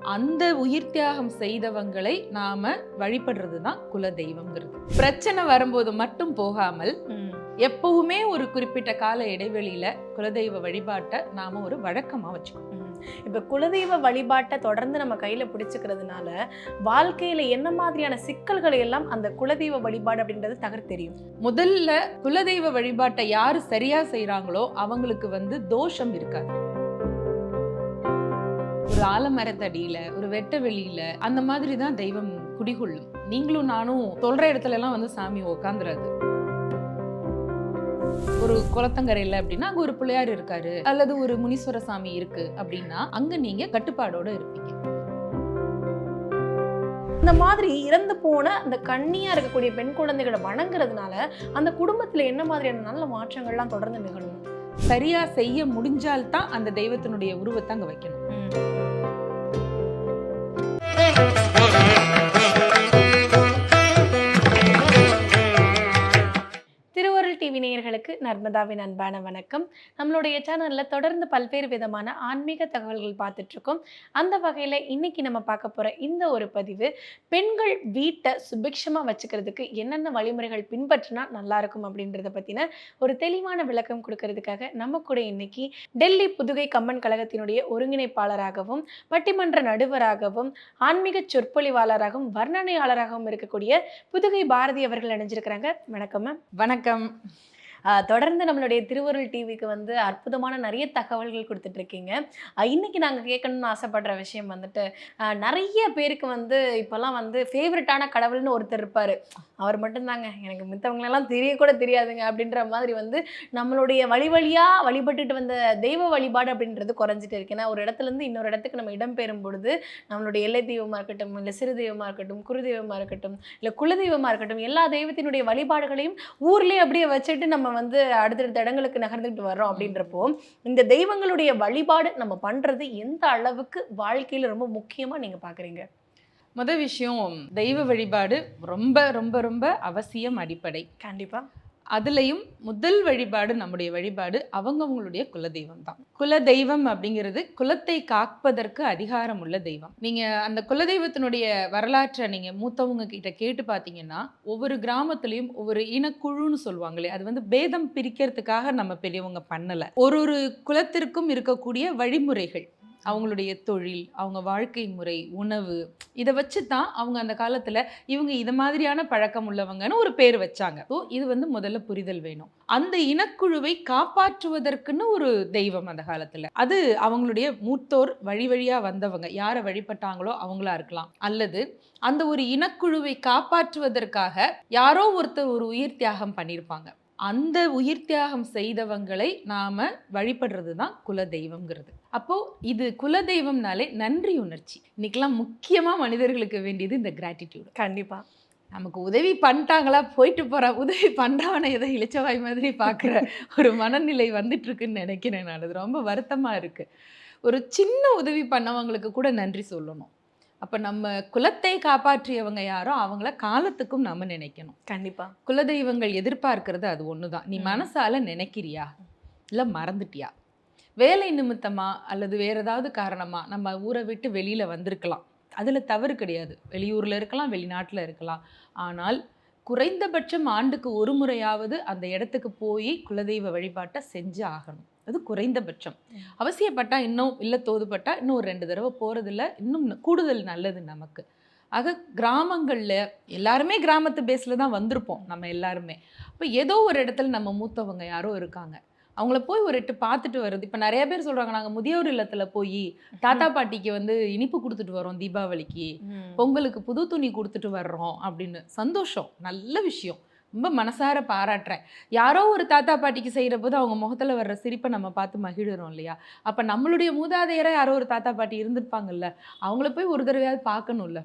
அந்த உயிர் தியாகம் செய்தவங்களை நாம வழிபடுறது தான் குல தெய்வம்ங்கிறது பிரச்சனை வரும்போது மட்டும் போகாமல் எப்பவுமே ஒரு குறிப்பிட்ட கால இடைவெளியில குலதெய்வ வழிபாட்டை நாம ஒரு வழக்கமா வச்சுக்கணும். இப்ப குலதெய்வ வழிபாட்டை தொடர்ந்து நம்ம கையில பிடிச்சுக்கிறதுனால வாழ்க்கையில என்ன மாதிரியான சிக்கல்களை எல்லாம் அந்த குலதெய்வ வழிபாடு அப்படின்றது தகர் தெரியும்? முதல்ல குலதெய்வ வழிபாட்டை யாரு சரியா செய்றாங்களோ அவங்களுக்கு வந்து தோஷம் இருக்காது. ஒரு ஆலமரத்தடியில ஒரு வெட்ட வெளியில அந்த மாதிரி தான் தெய்வம் குடிகொள்ளும். நீங்களும் நானும் சொல்ற இடத்துல எல்லாம் வந்து சாமி உக்காந்துறாது. ஒரு குளத்தங்கரையில அப்படின்னா அங்க ஒரு பிள்ளையார் இருக்காரு அல்லது ஒரு முனீஸ்வர சாமி இருக்கு அப்படின்னா அங்க நீங்க கட்டுப்பாடோட இருப்பீங்க. இந்த மாதிரி இறந்து போன அந்த கண்ணியா இருக்கக்கூடிய பெண் குழந்தைகளை வணங்குறதுனால அந்த குடும்பத்துல என்ன மாதிரியான நல்ல மாற்றங்கள்லாம் தொடர்ந்து நிகழும்? சரியா செய்ய முடிஞ்சால்தான் அந்த தெய்வத்தினுடைய உருவத்தை அங்க வைக்கணும். நேயர்களுக்கு நர்மதாவின் அன்பான வணக்கம். நம்மளுடைய சேனல்ல தொடர்ந்து பல்வேறு விதமான ஆன்மீக தகவல்கள் பார்த்துட்டு இருக்கோம் அந்த வகையில இன்னைக்கு நம்ம பார்க்க போற இந்த ஒரு பதிவு பெண்கள் வீட்டை சுபிக்ஷமாக வச்சுக்கிறதுக்கு என்னென்ன வழிமுறைகள் பின்பற்றினா நல்லா இருக்கும் அப்படின்றத பத்தின ஒரு தெளிவான விளக்கம் கொடுக்கறதுக்காக நம்ம கூட இன்னைக்கு டெல்லி புதுகை கம்மன் கழகத்தினுடைய ஒருங்கிணைப்பாளராகவும் பட்டிமன்ற நடுவராகவும் ஆன்மீக சொற்பொழிவாளராகவும் வர்ணனையாளராகவும் இருக்கக்கூடிய புதுகை பாரதி அவர்கள் இணைஞ்சிருக்கிறாங்க. வணக்கம் மேம் வணக்கம். தொடர்ந்து நம்மளுடைய திருவருள் டிவிக்கு வந்து அற்புதமான நிறைய தகவல்கள் கொடுத்துட்டு இருக்கீங்க இன்னைக்கு நாங்கள் கேட்கணும்னு ஆசைப்படுற விஷயம் வந்துட்டு நிறைய பேருக்கு வந்து இப்போல்லாம் வந்து ஃபேவரட்டான கடவுள்னு ஒருத்தர் இருப்பார். அவர் மட்டும்தாங்க. எனக்கு மித்தவங்களெல்லாம் தெரியக்கூட தெரியாதுங்க. அப்படின்ற மாதிரி வந்து நம்மளுடைய வழி வழியாக வழிபட்டுட்டு வந்த தெய்வ வழிபாடு அப்படின்றது குறைஞ்சிட்டு இருக்கு. ஏன்னா ஒரு இடத்துல இருந்து இன்னொரு இடத்துக்கு நம்ம இடம்பெறும் பொழுது நம்மளுடைய எல்லை தெய்வமாக இருக்கட்டும் இல்லை சிறு தெய்வமாக இருக்கட்டும் குரு தெய்வமாக இருக்கட்டும் இல்லை குல தெய்வமாக இருக்கட்டும் எல்லா தெய்வத்தினுடைய வழிபாடுகளையும் ஊர்லேயே அப்படியே வச்சுட்டு நம்ம வந்து அடுத்தடுத்த இடங்களுக்கு நகர்ந்துட்டு வர்றோம் அப்படின்றப்போ இந்த தெய்வங்களுடைய வழிபாடு நம்ம பண்றது எந்த அளவுக்கு வாழ்க்கையில ரொம்ப முக்கியமா நீங்க பாக்குறீங்க? முத விஷயம் தெய்வ வழிபாடு ரொம்ப ரொம்ப ரொம்ப அவசியம் அடிப்படை. கண்டிப்பா. அதுலேயும் முதல் வழிபாடு நம்முடைய வழிபாடு அவங்கவங்களுடைய குலதெய்வம் தான் குல தெய்வம் அப்படிங்கிறது குலத்தை காப்பதற்கு அதிகாரம் உள்ள தெய்வம். நீங்கள் அந்த குலதெய்வத்தினுடைய வரலாற்றை நீங்கள் மூத்தவங்க கிட்ட கேட்டு பார்த்தீங்கன்னா ஒவ்வொரு கிராமத்துலேயும் ஒவ்வொரு இனக்குழுன்னு சொல்லுவாங்களே அது வந்து பேதம் பிரிக்கிறதுக்காக நம்ம பெரியவங்க பண்ணலை. ஒரு ஒரு குலத்திற்கும் இருக்கக்கூடிய வழிமுறைகள். அவங்களுடைய தொழில் அவங்க வாழ்க்கை முறை உணவு இதை வச்சு தான் அவங்க அந்த காலத்தில் இவங்க இது மாதிரியான பழக்கம் உள்ளவங்கன்னு ஒரு பேர் வச்சாங்க. ஸோ இது வந்து முதல்ல புரிதல் வேணும். அந்த இனக்குழுவை காப்பாற்றுவதற்குன்னு ஒரு தெய்வம் அந்த காலத்தில். அது அவங்களுடைய மூத்தோர் வழி வழியாக வந்தவங்க. யாரை வழிபட்டாங்களோ அவங்களா இருக்கலாம். அல்லது அந்த ஒரு இனக்குழுவை காப்பாற்றுவதற்காக யாரோ ஒருத்தர் ஒரு உயிர் தியாகம் பண்ணியிருப்பாங்க அந்த உயிர் தியாகம் செய்தவங்களை நாம் வழிபடுறது தான் குல தெய்வம்ங்கிறது அப்போ இது குல தெய்வம்னாலே நன்றி உணர்ச்சி. இன்னைக்கெல்லாம் முக்கியமா மனிதர்களுக்கு வேண்டியது இந்த கிராட்டிடியூட் கண்டிப்பா. நமக்கு உதவி பண்ணிட்டாங்களா போயிட்டு போற உதவி பண்றவனை ஏதோ இளிச்சவாய் மாதிரி பார்க்குற ஒரு மனநிலை வந்துட்டு இருக்குன்னு நினைக்கிறேன் நான். அது ரொம்ப வருத்தமா இருக்கு. ஒரு சின்ன உதவி பண்ணவங்களுக்கு கூட நன்றி சொல்லணும். அப்ப நம்ம குலத்தை காப்பாற்றியவங்க யாரோ அவங்கள காலத்துக்கும் நம்ம நினைக்கணும். கண்டிப்பா. குலதெய்வங்கள் எதிர்பார்க்கிறது அது ஒண்ணுதான். நீ ம். மனசால நினைக்கிறியா? இல்ல மறந்துட்டியா? வேலை நிமித்தமா அல்லது வேற ஏதாவது காரணமா நம்ம ஊரை விட்டு வெளியில வந்திருக்கலாம். அதுல தவறு கிடையாது. வெளியூர்ல இருக்கலாம் வெளிநாட்டுல இருக்கலாம். ஆனால் குறைந்தபட்சம் ஆண்டுக்கு ஒரு முறையாவது அந்த இடத்துக்கு போய் குலதெய்வ வழிபாட்டை செஞ்சு ஆகணும். அது குறைந்தபட்சம். ம். அவசியப்பட்டா இன்னும் இல்லை தோதுப்பட்டா இன்னும் ஒரு ரெண்டு தடவை போறதுல இன்னும் கூடுதல் நல்லது நமக்கு. ஆக கிராமங்கள்ல எல்லாருமே கிராமத்து பேஸ்ல தான் வந்திருப்போம். நம்ம எல்லாருமே. அப்போ ஏதோ ஒரு இடத்துல நம்ம மூத்தவங்க யாரோ இருக்காங்க. அவங்கள போய் ஒரு எட்டு பார்த்துட்டு வருது இப்போ நிறைய பேர் சொல்றாங்க நாங்க முதியோர் இல்லத்துல போய் தாத்தா பாட்டிக்கு வந்து இனிப்பு கொடுத்துட்டு வரோம் தீபாவளிக்கு. பொங்கலுக்கு புது துணி கொடுத்துட்டு வர்றோம் அப்படின்னு. சந்தோஷம் நல்ல விஷயம். ரொம்ப மனசார பாராட்டுறேன். யாரோ ஒரு தாத்தா பாட்டிக்கு செய்கிற போது அவங்க முகத்துல வர்ற சிரிப்பை நம்ம பார்த்து மகிழுறோம் இல்லையா? அப்ப நம்மளுடைய மூதாதையரா யாரோ ஒரு தாத்தா பாட்டி இருந்திருப்பாங்கல்ல அவங்கள போய் ஒரு தடவையாவது பார்க்கணும்ல.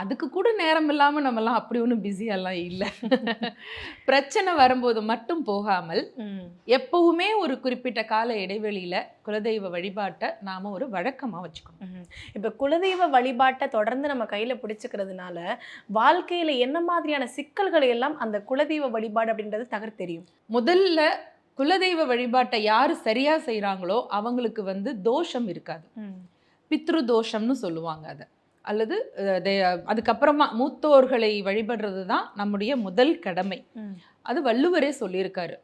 அதுக்கு கூட நேரம் இல்லாம நம்மலாம் அப்படி ஒன்றும் பிஸியெல்லாம் இல்லை. பிரச்சனை வரும்போது மட்டும் போகாமல். எப்பவுமே ஒரு குறிப்பிட்ட கால இடைவெளியில குலதெய்வ வழிபாட்டை நாம ஒரு வழக்கமா வச்சுக்கணும். இப்ப குலதெய்வ வழிபாட்டை தொடர்ந்து நம்ம கையில பிடிச்சுக்கிறதுனால வாழ்க்கையில என்ன மாதிரியான சிக்கல்களை எல்லாம் அந்த குலதெய்வ வழிபாடு அப்படின்றது தகர் தெரியும். முதல்ல குலதெய்வ வழிபாட்டை யாரு சரியா செய்றாங்களோ அவங்களுக்கு வந்து தோஷம் இருக்காது. பித்ரு தோஷம்னு சொல்லுவாங்க அதை. அல்லது அதுக்கப்புறமா மூத்தோர்களை வழிபடுறது தான் நம்முடைய முதல் கடமை. அது வள்ளுவரே சொல்லியிருக்காரு.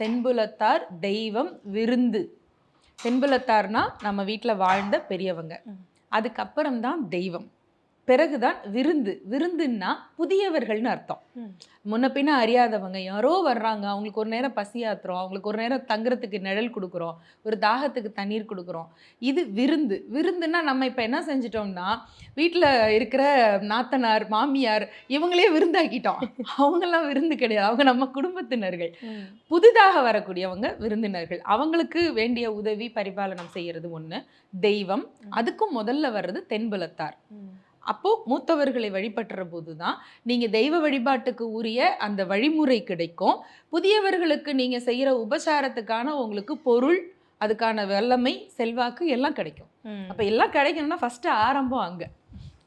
தென்புலத்தார் தெய்வம் விருந்து. தென்புலத்தார்னா நம்ம வீட்டில் வாழ்ந்த பெரியவங்க. அதுக்கப்புறம் தான் தெய்வம். பிறகுதான் விருந்து விருந்துன்னா புதியவர்கள்னு அர்த்தம். முன்ன பின்ன அறியாதவங்க யாரோ வர்றாங்க அவங்களுக்கு ஒரு நேரம் பசி ஆத்துறோம் அவங்களுக்கு ஒரு நேரம் தங்குறதுக்கு நிழல் கொடுக்குறோம் ஒரு தாகத்துக்கு தண்ணீர் கொடுக்குறோம். இது விருந்து. விருந்துன்னா நம்ம இப்போ என்ன செஞ்சிட்டோம்னா வீட்டில் இருக்கிற நாத்தனார் மாமியார் இவங்களே விருந்தாக்கிட்டோம். அவங்கெல்லாம் விருந்து கிடையாது. அவங்க நம்ம குடும்பத்தினர்கள். புதிதாக வரக்கூடியவங்க விருந்தினர்கள். அவங்களுக்கு வேண்டிய உதவி பரிபாலனம் செய்யறது ஒண்ணு. தெய்வம். அதுக்கும் முதல்ல வர்றது தென்புலத்தார். ம். அப்போ மூத்தவர்களை வழிபட்டுற போது தான் நீங்க தெய்வ வழிபாட்டுக்கு உரிய அந்த வழிமுறை கிடைக்கும் புதியவர்களுக்கு நீங்க செய்யற உபசாரத்துக்கான உங்களுக்கு பொருள் அதுக்கான வல்லமை செல்வாக்கு எல்லாம் கிடைக்கும். அப்ப எல்லாம் கிடைக்கணும்னா ஃபர்ஸ்ட் ஆரம்பம் அங்க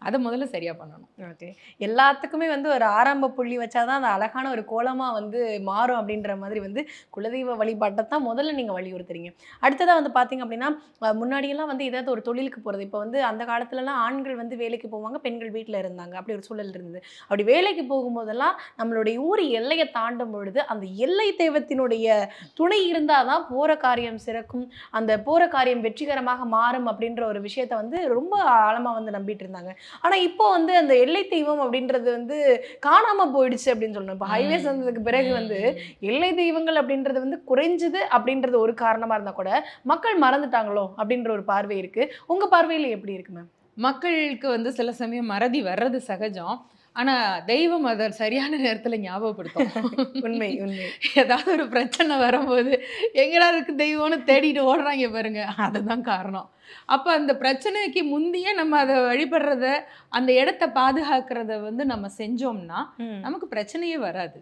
அதை முதல்ல சரியாக பண்ணணும். ஓகே. எல்லாத்துக்குமே வந்து ஒரு ஆரம்ப புள்ளி வச்சாதான் அந்த அழகான ஒரு கோலமாக வந்து மாறும் அப்படின்ற மாதிரி வந்து குலதெய்வ வழிபாட்டை தான் முதல்ல நீங்கள் வலியுறுத்துறீங்க. அடுத்ததாக வந்து பார்த்தீங்க அப்படின்னா முன்னாடியெல்லாம் வந்து ஏதாவது ஒரு தொழிலுக்கு போகிறது இப்போ வந்து அந்த காலத்துலலாம் ஆண்கள் வந்து வேலைக்கு போவாங்க பெண்கள் வீட்டில் இருந்தாங்க. அப்படி ஒரு சூழல் இருந்தது. அப்படி வேலைக்கு போகும்போதெல்லாம் நம்மளுடைய ஊர் எல்லையை தாண்டும் பொழுது அந்த எல்லை தெய்வத்தினுடைய துணை இருந்தால் தான் போகிற காரியம் சிறக்கும். அந்த போகிற காரியம் வெற்றிகரமாக மாறும் அப்படின்ற ஒரு விஷயத்த வந்து ரொம்ப ஆழமாக வந்து நம்பிட்டு இருந்தாங்க. ஆனா இப்போ வந்து அந்த எல்லை தெய்வம் அப்படின்றது வந்து காணாம போயிடுச்சு அப்படின்னு சொல்லணும். இப்போ ஹைவேஸ் வந்ததுக்கு பிறகு வந்து எல்லை தெய்வங்கள் அப்படின்றது வந்து குறைஞ்சது அப்படின்றது ஒரு காரணமா இருந்தா கூட மக்கள் மறந்துட்டாங்களோ அப்படின்ற ஒரு பார்வை இருக்கு. உங்க பார்வையில எப்படி இருக்கு மேம் மக்களுக்கு வந்து சில சமயம் மறதி வர்றது சகஜம். ஆனா தெய்வம் அதை சரியான நேரத்துல ஞாபகப்படுத்தும். உண்மை உண்மை. ஏதாவது ஒரு பிரச்சனை வரும்போது எங்கடா இருக்கு தெய்வம்னு தேடிட்டு ஓடுறாங்க பாருங்க. அதுதான் காரணம். அப்போ அந்த பிரச்சனைக்கு முந்தைய நம்ம அதை வழிபடுறத அந்த இடத்த பாதுகாக்கிறத வந்து நம்ம செஞ்சோம்னா நமக்கு பிரச்சனையே வராது.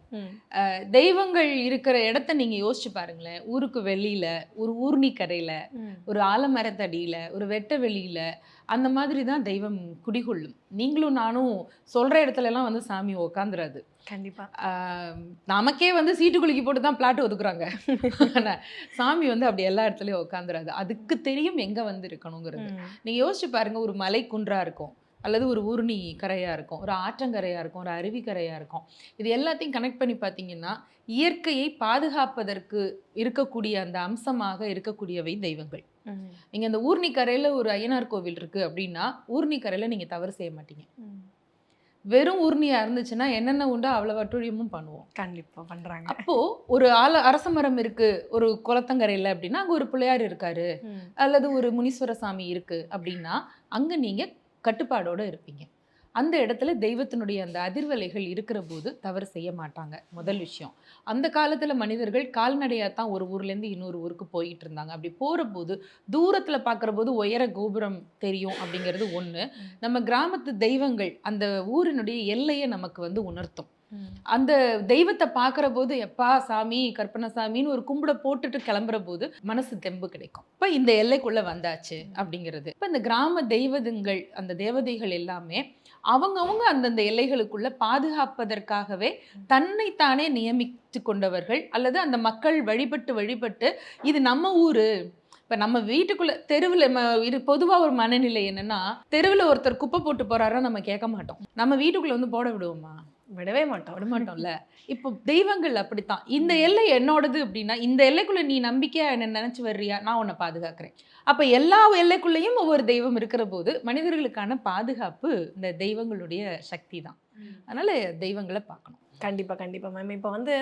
தெய்வங்கள் இருக்கிற இடத்த நீங்க யோசிச்சு பாருங்களேன். ஊருக்கு வெளியில ஒரு ஊர்னி கரையில ம். ஒரு ஆலமரத்தடியில ஒரு வெட்ட வெளியில அந்த மாதிரி தான் தெய்வம் குடிகொள்ளும். நீங்களும் நானும் சொல்ற இடத்துல எல்லாம் வந்து சாமி உக்காந்துராது கண்டிப்பா. ஆம், நமக்கே வந்து சீட்டு குலுக்கி போட்டு தான் பிளாட் ஒதுக்குறாங்க. சாமி வந்து அப்படி எல்லா இடத்துலயும் உட்காந்துராது அதுக்கு தெரியும் எங்க வந்து இருக்கணுங்கிறது. ம், நீங்க யோசிச்சு பாருங்க ஒரு மலை குன்றா இருக்கும் அல்லது ஒரு ஊர்ணி கரையா இருக்கும் ஒரு ஆற்றங்கரையா இருக்கும் ஒரு அருவி கரையா இருக்கும். இது எல்லாத்தையும் கனெக்ட் பண்ணி பார்த்தீங்கன்னா இயற்கையை பாதுகாப்பதற்கு இருக்கக்கூடிய அந்த அம்சமாக இருக்கக்கூடியவை தெய்வங்கள். ம், நீங்க அந்த ஊர்ணி கரையில ஒரு ஐயனார் கோவில் இருக்கு அப்படின்னா ஊர்ணி கரையில நீங்க தவறு செய்ய மாட்டீங்க. வெறும் ஊர்ணியா இருந்துச்சுன்னா என்னென்ன உண்டோ அவ்வளவு அட்டுழியமும் பண்ணுவோம். கண்டிப்பா பண்றாங்க. அப்போ ஒரு ஆல அரச மரம் இருக்கு ஒரு குளத்தங்கரையில அப்படின்னா அங்க ஒரு பிள்ளையார் இருக்காரு அல்லது ஒரு முனீஸ்வர சாமி இருக்கு அப்படின்னா அங்க நீங்க கட்டுப்பாடோட இருப்பீங்க. அந்த இடத்துல தெய்வத்தினுடைய அந்த அதிர்வலைகள் இருக்கிற போது தவறு செய்ய மாட்டாங்க. முதல் விஷயம். அந்த காலத்துல மனிதர்கள் கால்நடையா தான் ஒரு ஊர்ல இருந்து இன்னொரு ஊருக்கு போயிட்டு இருந்தாங்க அப்படி போற போது தூரத்துல பார்க்குற போது உயர கோபுரம் தெரியும் அப்படிங்கிறது ஒண்ணு. நம்ம கிராமத்து தெய்வங்கள் அந்த ஊரினுடைய எல்லையை நமக்கு வந்து உணர்த்தும். அந்த தெய்வத்தை பார்க்குற போது எப்பா சாமி கற்பனசாமின்னு ஒரு கும்பிட போட்டுட்டு கிளம்புற போது மனசு தெம்பு கிடைக்கும். இப்போ இந்த எல்லைக்குள்ள வந்தாச்சு அப்படிங்கிறது. இப்போ இந்த கிராம தெய்வதங்கள் அந்த தேவதைகள் எல்லாமே அவங்கவுங்க அந்தந்த எல்லைகளுக்குள்ள பாதுகாப்பதற்காகவே தன்னைத்தானே நியமித்து கொண்டவர்கள் அல்லது அந்த மக்கள் வழிபட்டு வழிபட்டு இது நம்ம ஊரு. இப்போ நம்ம வீட்டுக்குள்ள தெருவில் இது பொதுவாக ஒரு மனநிலை என்னன்னா தெருவில் ஒருத்தர் குப்பை போட்டு போறாரா நம்ம கேட்க மாட்டோம். நம்ம வீட்டுக்குள்ள வந்து போட விடுவோமா? விடவே மாட்டோம். விட மாட்டோம்ல இப்போ தெய்வங்கள் அப்படித்தான். இந்த எல்லை என்னோடது அப்படின்னா இந்த எல்லைக்குள்ள நீ நம்பிக்கையா என்ன நினைச்சு வர்றியா? நான் உன்னை பாதுகாக்கிறேன். அப்ப எல்லா எல்லைக்குள்ளேயும் ஒவ்வொரு தெய்வம் இருக்கிற போது மனிதர்களுக்கான பாதுகாப்பு இந்த தெய்வங்களுடைய சக்தி தான் அதனால தெய்வங்களை பார்க்கணும். கண்டிப்பா கண்டிப்பா மேம் இப்போ வந்து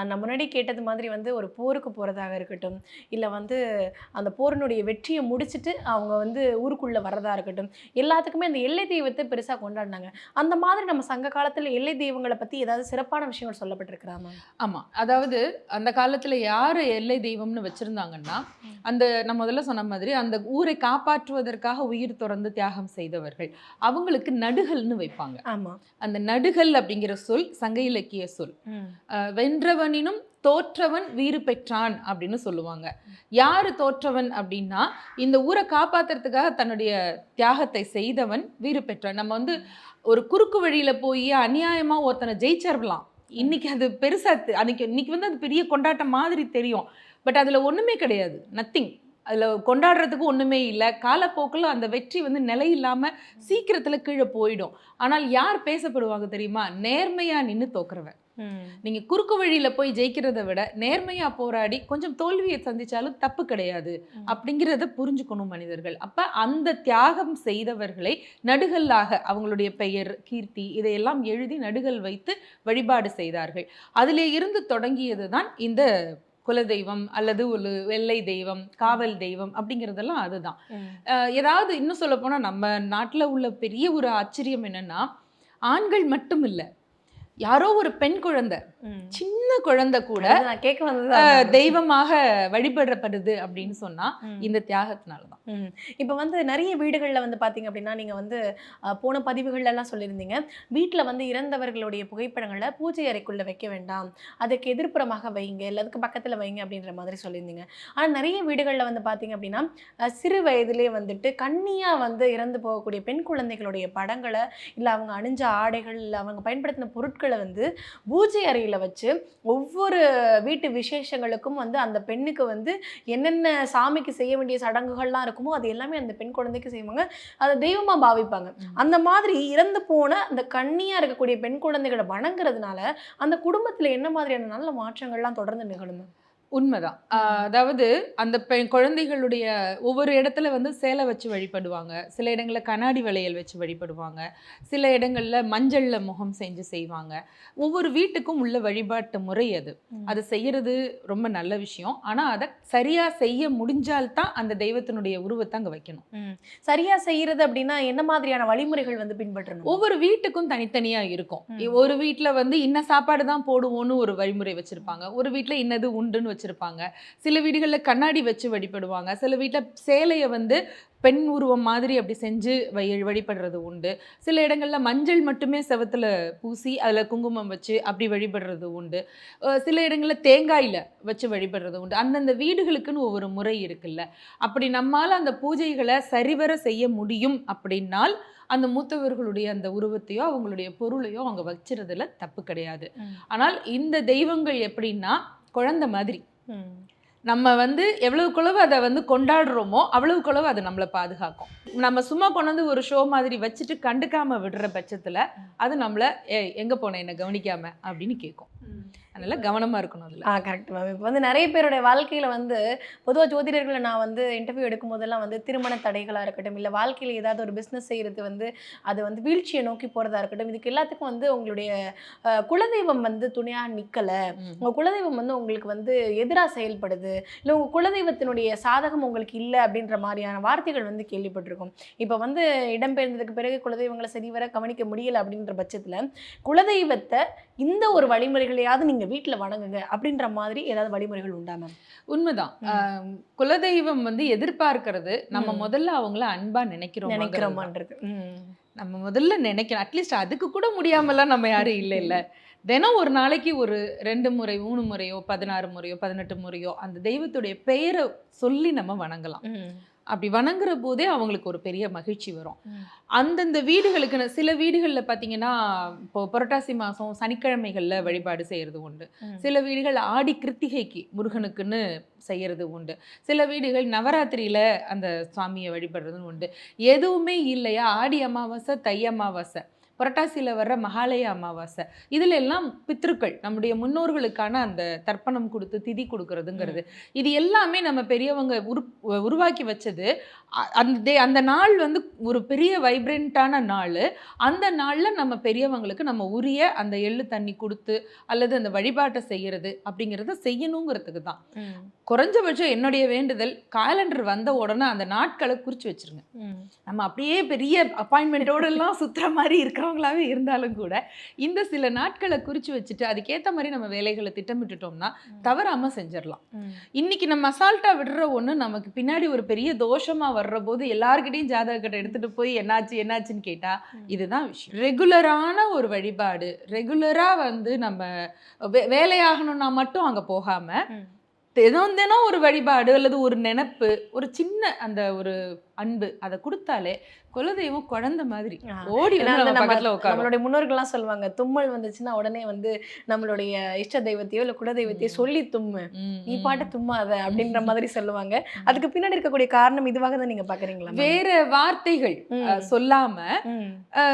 நான் முன்னாடி கேட்டது மாதிரி வந்து ஒரு போருக்கு போறதாக இருக்கட்டும் இல்ல வந்து அந்த போரினுடைய வெற்றியை முடிச்சிட்டு அவங்க வந்து ஊருக்குள்ள வர்றதா இருக்கட்டும் எல்லாத்துக்குமே அந்த எல்லை தெய்வத்தை பெருசா கொண்டாடினாங்க. அந்த மாதிரி நம்ம சங்க காலத்துல எல்லை தெய்வங்களை பத்தி ஏதாவது சிறப்பான விஷயங்கள் சொல்லப்பட்டிருக்கிறா மேம் ஆமா. அதாவது அந்த காலத்துல யாரு எல்லை தெய்வம்னு வச்சிருந்தாங்கன்னா அந்த நான் முதல்ல சொன்ன மாதிரி அந்த ஊரை காப்பாற்றுவதற்காக உயிர் துறந்து தியாகம் செய்தவர்கள். அவங்களுக்கு நடுகல்னு வைப்பாங்க. ஆமா. அந்த நடுகல் அப்படிங்கிற சொல் சங்க இலக்கிய சொல். வென்றவனினும் தோற்றவன் வீறு பெற்றான் அப்படின்னு சொல்லுவாங்க. யாரு தோற்றவன் அப்படின்னா இந்த ஊரை காப்பாத்துறதுக்காக தன்னுடைய தியாகத்தை செய்தவன் வீறு பெற்றான். நம்ம வந்து ஒரு குறுக்கு வழியில போய் அநியாயமா ஒருத்தனை ஜெயிச்சிடலாம் இன்னைக்கு அது பெருசா தெ- அன்னைக்கு இன்னைக்கு வந்து அது பெரிய கொண்டாட்டம் மாதிரி தெரியும். பட் அதுல ஒண்ணுமே கிடையாது. நத்திங். அதுல கொண்டாடுறதுக்கு ஒண்ணுமே இல்லை. காலப்போக்கில் அந்த வெற்றி வந்து நிலை இல்லாம சீக்கிரத்துல கீழே போயிடும். ஆனால் யார் பேசப்படுவாங்க தெரியுமா? நேர்மையா நின்னு தோக்குறவன். நீங்க குறுக்கு வழியில போய் ஜெயிக்கிறதை விட நேர்மையா போராடி கொஞ்சம் தோல்வியை சந்திச்சாலும் தப்பு கிடையாது. அப்படிங்கிறத புரிஞ்சுக்கணும் மனிதர்கள். அப்ப அந்த தியாகம் செய்தவர்களை நடுகல்லாக அவங்களுடைய பெயர் கீர்த்தி இதையெல்லாம் எழுதி நடுகல் வைத்து வழிபாடு செய்தார்கள். அதிலே இருந்து தொடங்கியது தான் இந்த குலதெய்வம் அல்லது ஒரு வெள்ளை தெய்வம் காவல் தெய்வம் அப்படிங்கிறதெல்லாம் அதுதான். ஏதாவது இன்னும் சொல்ல போனா நம்ம நாட்டுல உள்ள பெரிய ஒரு ஆச்சரியம் என்னன்னா ஆண்கள் மட்டும் இல்ல யாரோ ஒரு பெண் குழந்தை சின்ன குழந்தை கூட நான் கேட்க வந்தது தெய்வமாக வழிபடப்படுது அப்படின்னு சொன்னா இந்த தியாகத்தினால தான் இப்போ வந்து நிறைய வீடுகளில் வந்து பார்த்தீங்க அப்படின்னா நீங்கள் வந்து போன பதிவுகள்ல எல்லாம் சொல்லியிருந்தீங்க. வீட்டில் வந்து இறந்தவர்களுடைய புகைப்படங்களை பூஜை அறைக்குள்ளே வைக்க வேண்டாம். அதுக்கு எதிர்ப்புறமாக வைங்க இல்லை அதுக்கு பக்கத்தில் வைங்க அப்படின்ற மாதிரி சொல்லியிருந்தீங்க. ஆனால் நிறைய வீடுகளில் வந்து பார்த்தீங்க அப்படின்னா சிறு வயதிலே வந்துட்டு கண்ணியாக வந்து இறந்து போகக்கூடிய பெண் குழந்தைகளுடைய படங்களை இல்லை அவங்க அணிஞ்ச ஆடைகள் இல்லை அவங்க பயன்படுத்தின பொருட்களை வந்து பூஜை அறையில் வச்சு ஒவ்வொரு வீட்டு விசேஷங்களுக்கும் வந்து அந்த பெண்ணுக்கு வந்து என்னென்ன சாமிக்கு செய்ய வேண்டிய சடங்குகள்லாம் இருக்குமோ அது எல்லாமே அந்த பெண் குழந்தைக்கு செய்வாங்க. அதை தெய்வமா பாவிப்பாங்க. அந்த மாதிரி இறந்து போன அந்த கண்ணியா இருக்கக்கூடிய பெண் குழந்தைகளை வணங்குறதுனால அந்த குடும்பத்துல என்ன மாதிரியான நல்ல மாற்றங்கள்லாம் தொடர்ந்து நிகழும் உண்மைதான். அதாவது அந்த பெண் குழந்தைகளுடைய ஒவ்வொரு இடத்துல வந்து சேலை வச்சு வழிபடுவாங்க. சில இடங்களில் கண்ணாடி வளையல் வச்சு வழிபடுவாங்க. சில இடங்கள்ல மஞ்சள்ல முகம் செஞ்சு செய்வாங்க. ஒவ்வொரு வீட்டுக்கும் உள்ள வழிபாட்டு முறை அது. அது செய்யறது ரொம்ப நல்ல விஷயம். ஆனா அதை சரியா செய்ய முடிஞ்சால்தான் அந்த தெய்வத்தினுடைய உருவத்தை அங்க வைக்கணும். சரியா செய்யறது அப்படின்னா என்ன மாதிரியான வழிமுறைகள் வந்து பின்பற்றணும்? ஒவ்வொரு வீட்டுக்கும் தனித்தனியா இருக்கும். ஒரு வீட்ல வந்து இன்ன சாப்பாடு தான் போடுவோம்னு ஒரு வழிமுறை வச்சிருப்பாங்க. ஒரு வீட்ல இன்னது உண்டுன்னு வச்சிருப்பாங்க. சில வீடுகள்ல கண்ணாடி வச்சு வழிபடுவாங்க. சில வீட்ல சேலையை வந்து பெண் உருவம் மாதிரி அப்படி செஞ்சு வை வழிபடுறது உண்டு. சில இடங்கள்ல மஞ்சள் மட்டுமே செவத்துல பூசி அதுல குங்குமம் வச்சு அப்படி வழிபடுறது உண்டு. சில இடங்கள்ல தேங்காயில வச்சு வழிபடுறது உண்டு. அந்தந்த வீடுகளுக்குன்னு ஒவ்வொரு முறை இருக்குல்ல. அப்படி நம்மால அந்த பூஜைகளை சரிவர செய்ய முடியும் அப்படின்னால் அந்த மூத்தவர்களுடைய அந்த உருவத்தையோ அவங்களுடைய பொருளையோ அவங்க வச்சிருதுல தப்பு கிடையாது. ஆனால் இந்த தெய்வங்கள் எப்படின்னா குழந்தை மாதிரி. நம்ம வந்து எவ்வளவுக்குளவு அதை வந்து கொண்டாடுறோமோ அவ்வளவுக்குளவு அது நம்மளை பாதுகாக்கும். நம்ம சும்மா கொண்டு வந்து ஒரு ஷோ மாதிரி வச்சுட்டு கண்டுக்காம விடுற பட்சத்தில் அது நம்மளை எங்கே போனேன் என்னை கவனிக்காம? அப்படின்னு கேட்கும் அதனால கவனமா இருக்கணும் அதுல. ஆ கரெக்ட் மேம் இப்போ வந்து நிறைய பேருடைய வாழ்க்கையில வந்து பொதுவாக ஜோதிடர்களை நான் வந்து இன்டர்வியூ எடுக்கும் போதெல்லாம் வந்து திருமண தடைகளாக இருக்கட்டும் இல்லை வாழ்க்கையில் ஏதாவது ஒரு பிஸ்னஸ் செய்யறது வந்து அது வந்து வீழ்ச்சியை நோக்கி போறதா இருக்கட்டும் இதுக்கு எல்லாத்துக்கும் வந்து உங்களுடைய குலதெய்வம் வந்து துணையா நிக்கல. ம். உங்க குலதெய்வம் வந்து உங்களுக்கு வந்து எதிராக செயல்படுது இல்லை உங்க குலதெய்வத்தினுடைய சாதகம் உங்களுக்கு இல்லை அப்படின்ற மாதிரியான வார்த்தைகள் வந்து கேள்விப்பட்டிருக்கோம். இப்போ வந்து இடம்பெயர்ந்ததுக்கு பிறகு குலதெய்வங்களை சரிவர கவனிக்க முடியல அப்படின்ற பட்சத்துல குலதெய்வத்தை இந்த ஒரு வழிமுறைகளையாவது நீங்க வீட்ல வணங்குங்க அப்படின்ற மாதிரி ஏதாவது வழிமுறைகள் உண்டா மேம்? உண்மைதான். குலதெய்வம் வந்து எதிர்பார்க்கறது நம்ம. முதல்ல அவங்கள அன்பா நினைக்கிறோம் நினைக்கிறோமான்றது. நம்ம முதல்ல நினைக்கணும். அட்லீஸ்ட் அதுக்கு கூட முடியாமலாம் நம்ம யாரும் இல்லை இல்லை தினம் ஒரு நாளைக்கு ஒரு ரெண்டு முறை மூணு முறையோ பதினாறு முறையோ பதினெட்டு முறையோ அந்த தெய்வத்துடைய பெயரை சொல்லி நம்ம வணங்கலாம். அப்படி வணங்குற போதே அவங்களுக்கு ஒரு பெரிய மகிழ்ச்சி வரும். அந்தந்த வீடுகளுக்கு சில வீடுகளில் பார்த்தீங்கன்னா இப்போ புரட்டாசி மாதம் சனிக்கிழமைகளில் வழிபாடு செய்கிறது உண்டு. சில வீடுகள் ஆடி கிருத்திகைக்கு முருகனுக்குன்னு செய்யறது உண்டு. சில வீடுகள் நவராத்திரியில அந்த சுவாமியை வழிபடுறதுன்னு உண்டு. எதுவுமே இல்லையா? ஆடி அமாவாசை தை அமாவாசை. புரட்டாசியில் வர்ற மகாலய அமாவாசை. இதுல எல்லாம் பித்ருக்கள் நம்முடைய முன்னோர்களுக்கான அந்த தர்ப்பணம் கொடுத்து திதி கொடுக்கறதுங்கிறது. இது எல்லாமே நம்ம பெரியவங்க உரு உருவாக்கி வச்சது. அந்த அந்த நாள் வந்து ஒரு பெரிய வைப்ரண்ட்டான நாள். அந்த நாளில் நம்ம பெரியவங்களுக்கு நம்ம உரிய அந்த எள்ளு தண்ணி கொடுத்து அல்லது அந்த வழிபாட்டை செய்யறது அப்படிங்கிறத செய்யணுங்கிறதுக்கு தான். குறைஞ்சபட்சம் என்னுடைய வேண்டுதல் காலண்டர் வந்த உடனே அந்த நாட்களை குறித்து வச்சிருங்க. நம்ம அப்படியே பெரிய அப்பாயின்மெண்ட்டோட எல்லாம் சுத்துற மாதிரி இருக்கிறவங்களாவே இருந்தாலும் கூட இந்த சில நாட்களை குறித்து வச்சுட்டு அதுக்கேற்ற மாதிரி நம்ம வேலைகளை திட்டமிட்டுட்டோம்னா தவறாம செஞ்சிடலாம். இன்னைக்கு நம்ம அசால்ட்டா விடுற ஒண்ணு நமக்கு பின்னாடி ஒரு பெரிய தோஷமா வர்ற போது எல்லார்கிட்டயும் ஜாதக கட்டை எடுத்துட்டு போய் என்னாச்சு என்னாச்சுன்னு கேட்டா ம். இதுதான் விஷயம் ரெகுலரான ஒரு வழிபாடு ரெகுலரா வந்து நம்ம வே- வேலையாகணும்னா மட்டும் அங்க போகாம ம். தினம் தினம் ஒரு வழிபாடு அல்லது ஒரு நினப்பு ஒரு சின்ன அந்த ஒரு அன்பு அதை கொடுத்தாலே குலதெய்வம் குழந்தை மாதிரி. ஓடி நம்மளுடைய முன்னோர்கள்லாம் சொல்லுவாங்க தும்மல் வந்துச்சுன்னா உடனே வந்து நம்மளுடைய இஷ்ட தெய்வத்தையோ இல்ல குல தெய்வத்தையோ ம். சொல்லி தும்மு நீ. பாட்டு தும்மாத அப்படின்ற மாதிரி சொல்லுவாங்க அதுக்கு பின்னாடி இருக்கக்கூடிய காரணம் இதுவாக தான் நீங்க பாக்குறீங்களா? வேற வார்த்தைகள் சொல்லாம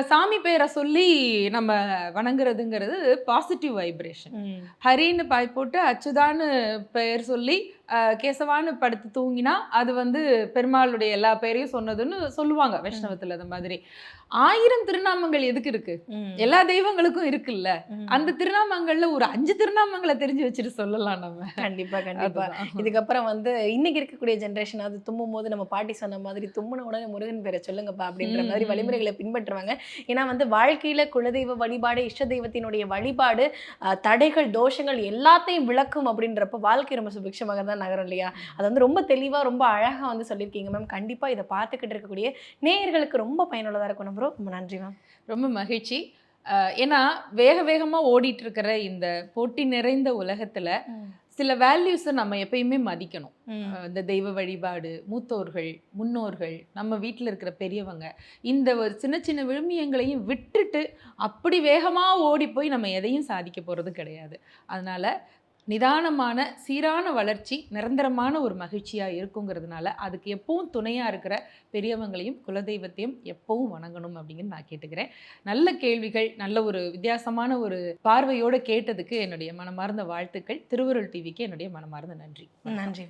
சாமி பேரை சொல்லி நம்ம வணங்குறதுங்கிறது பாசிட்டிவ் வைப்ரேஷன். ஹரின்னு பாய் போட்டு அச்சுதான்னு பெயர் சொல்லி கேசவான்னு படுத்து தூங்கினா அது வந்து பெருமாளுடைய எல்லா பெயரையும் சொன்னதுன்னு சொல்லுவாங்க வைஷ்ணவத்துல அந்த மாதிரி ஆயிரம் திருநாமங்கள் எதுக்கு இருக்கு. எல்லா தெய்வங்களுக்கும் இருக்குல்ல. அந்த திருநாமங்கள்ல ஒரு அஞ்சு திருநாமங்களை தெரிஞ்சு வச்சுட்டு சொல்லலாம் நம்ம கண்டிப்பா கண்டிப்பா. இதுக்கப்புறம் வந்து இன்னைக்கு இருக்கக்கூடிய ஜென்ரேஷன் அது தும்மும் போது நம்ம பாட்டி சொன்ன மாதிரி தும்முன உடனே முருகன் பேரை சொல்லுங்கப்பா அப்படின்ற மாதிரி. வழிமுறைகளை பின்பற்றுவாங்க ஏன்னா வந்து வாழ்க்கையில குலதெய்வ வழிபாடு இஷ்ட தெய்வத்தினுடைய வழிபாடு தடைகள் தோஷங்கள் எல்லாத்தையும் விளக்கும் அப்படின்றப்ப வாழ்க்கை ரொம்ப சுபிக்ஷமாக தான் நகரும் இல்லையா? அது வந்து ரொம்ப தெளிவா ரொம்ப அழகா வந்து சொல்லியிருக்கீங்க மேம் கண்டிப்பா இதை பார்த்துக்கிட்டு இருக்கக்கூடிய நேயர்களுக்கு ரொம்ப பயனுள்ளதா இருக்கும். ப்ரோ ரொம்ப நன்றி மேம் ரொம்ப மகிழ்ச்சி. ஏன்னா வேக வேகமா ஓடிட்டு இருக்கிற இந்த போட்டி நிறைந்த உலகத்துல சில வேல்யூஸை நம்ம எப்பயுமே மதிக்கணும். இந்த தெய்வ வழிபாடு மூத்தோர்கள் முன்னோர்கள் நம்ம வீட்டில் இருக்கிற பெரியவங்க இந்த ஒரு சின்ன சின்ன விழுமியங்களையும் விட்டுட்டு அப்படி வேகமாக ஓடி போய் நம்ம எதையும் சாதிக்க போகிறது கிடையாது. அதனால நிதானமான சீரான வளர்ச்சி நிரந்தரமான ஒரு மகிழ்ச்சியாக இருக்குங்கிறதுனால அதுக்கு எப்பவும் துணையாக இருக்கிற பெரியவங்களையும் குலதெய்வத்தையும் எப்பவும் வணங்கணும் அப்படின்னு நான் கேட்டுக்கிறேன். நல்ல கேள்விகள் நல்ல ஒரு வித்தியாசமான ஒரு பார்வையோடு கேட்டதுக்கு என்னுடைய மனமார்ந்த வாழ்த்துக்கள். திருவருள் டிவிக்கு என்னுடைய மனமார்ந்த நன்றி. நன்றி